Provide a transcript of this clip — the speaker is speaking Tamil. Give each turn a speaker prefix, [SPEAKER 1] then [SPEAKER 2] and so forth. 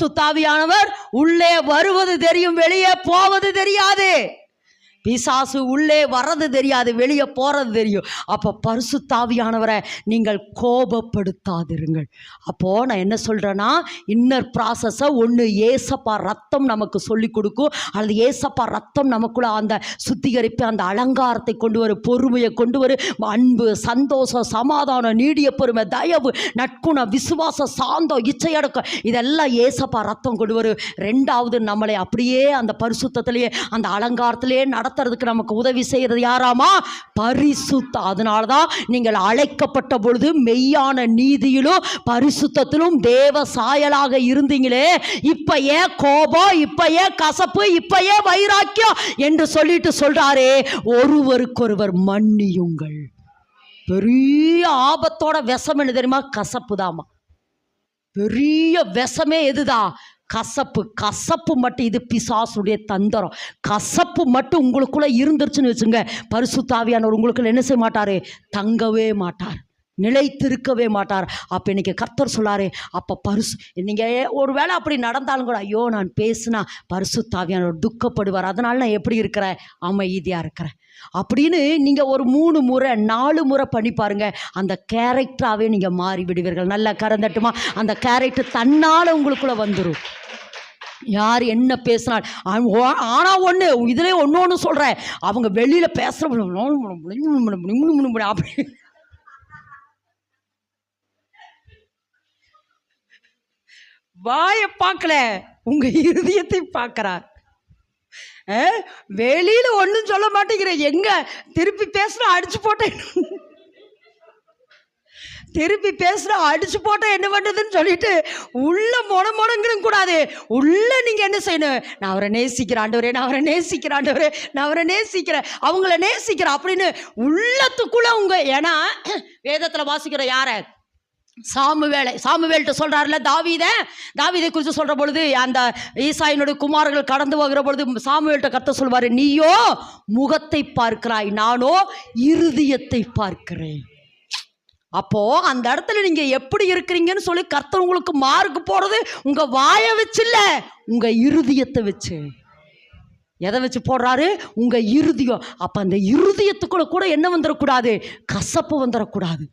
[SPEAKER 1] சுத்தாவியானவர் உள்ளே வருவது தெரியும் வெளியே போவது தெரியாது. பிசாசு உள்ளே வர்றது தெரியாது வெளியே போகிறது தெரியும். அப்போ பரிசுத்தாவியானவரை நீங்கள் கோபப்படுத்தாதிருங்கள். அப்போது நான் என்ன சொல்கிறேன்னா இன்னர் ப்ராசஸை ஒன்று ஏசப்பா ரத்தம் நமக்கு சொல்லி கொடுக்கும். அல்லது ஏசப்பா ரத்தம் நமக்குள்ள அந்த சுத்திகரிப்பு அந்த அலங்காரத்தை கொண்டு வரும் பொறுமையை கொண்டு வரும். அன்பு சந்தோஷம் சமாதானம் நீடிய பொறுமை தயவு நட்புணம் விசுவாசம் சாந்தம் இச்சையடக்கம் இதெல்லாம் ஏசப்பா ரத்தம் கொண்டு வரும். ரெண்டாவது நம்மளை அப்படியே அந்த பரிசுத்தத்திலேயே அந்த அலங்காரத்திலே நடத்துறதுக்கு நமக்கு உதவி செய்கிறது யாராமா? பரிசுத்த அதனால தான் நீங்கள் அழைக்கப்பட்ட பொழுது மெய்யான நீதியிலும் பரிசுத்தத்திலும் தேவ சாயலாக இருந்தீங்களே. இப்போ ஏன் கோபம் இப்போ ஏன் கசப்பு இப்போ ஏன் வைராக்கியம் என்று சொல்லிட்டு சொல்றாரே. ஒருவருக்கொருவர் மன்னியுங்கள். பெரிய ஆபத்தோட விஷம் என்ன தெரியுமா? கசப்பு தாமா பெரிய விஷமே எதுதான்? கசப்பு கசப்பு மட்டும் இது பிசாசுடைய தந்திரம். கசப்பு மட்டும் உங்களுக்குள்ளே இருந்துருச்சுன்னு வச்சுங்க பரிசுத்தாவியானவர் உங்களுக்குள்ள என்ன செய்ய மாட்டார்? தங்கவே மாட்டார். நிலைத்திருக்கவே மாட்டார் அப்போ இன்றைக்கி கர்த்தர் சொல்லாரு அப்போ பரிசு நீங்கள் ஒரு வேளை அப்படி நடந்தாலும் கூட ஐயோ நான் பேசுனா பரிசுத்தாவியானவர் துக்கப்படுவார் அதனால் நான் எப்படி இருக்கிறேன் அமைதியாக இருக்கிறேன் அப்படின்னு நீங்கள் ஒரு மூணு முறை நாலு முறை பண்ணி பாருங்கள் அந்த கேரக்டராகவே நீங்கள் மாறி விடுவீர்கள் நல்லா கறந்தட்டுமா அந்த கேரக்டர் தன்னால் உங்களுக்குள்ளே வந்துடும் யார் என்ன பேசினால் ஆனால் ஒன்று இதிலே ஒன்று ஒன்று சொல்கிறேன் அவங்க வெளியில் பேசுகிற அப்படி வாயை பார்க்கல. உங்க இருதயத்தை பார்க்கறார். அஹ், வெளியில ஒன்றும் சொல்ல மாட்டேங்கிற. எங்க? திருப்பி பேசுனா அடிச்சு போட்டேன் திருப்பி பேசுனா அடிச்சு போட்டா என்ன பண்ணுறதுன்னு சொல்லிட்டு உள்ள மொன மொடங்கிறதும் கூடாது. உள்ள நீங்க என்ன செய்யணும்? நான் அவரை நேசிக்கிறேன் ஆண்டவரே நான் அவரை நேசிக்கிறேன் ஆண்டவரே நான் அவரை நேசிக்கிறேன் அவங்கள நேசிக்கிறேன் அப்படின்னு உள்ளத்துக்குள்ள உங்க ஏன்னா வேதத்துல வாசிக்கிற யாரை? சாமுவேலை சாமுவேல்கிட்ட சொல்கிறாருல தாவீத தாவீதை குறித்து சொல்கிற பொழுது அந்த ஈசாயினுடைய குமாரர்கள் கடந்து போகிற பொழுது சாமுவேல்கிட்ட கத்த சொல்வார் நீயோ முகத்தை பார்க்கிறாய் நானோ இருதயத்தை பார்க்கிறேன். அப்போ அந்த இடத்துல நீங்க எப்படி இருக்கிறீங்கன்னு சொல்லி கர்த்தர் உங்களுக்கு மார்க் போடுறது உங்க வாயை வச்சு இல்ல உங்க இருதயத்தை வச்சு. எதை வச்சு போடுறாரு? உங்க இருதயம். அப்ப அந்த இருதயத்துக்குள்ள கூட என்ன வந்துடக்கூடாது கசப்பு வந்துடக்கூடாது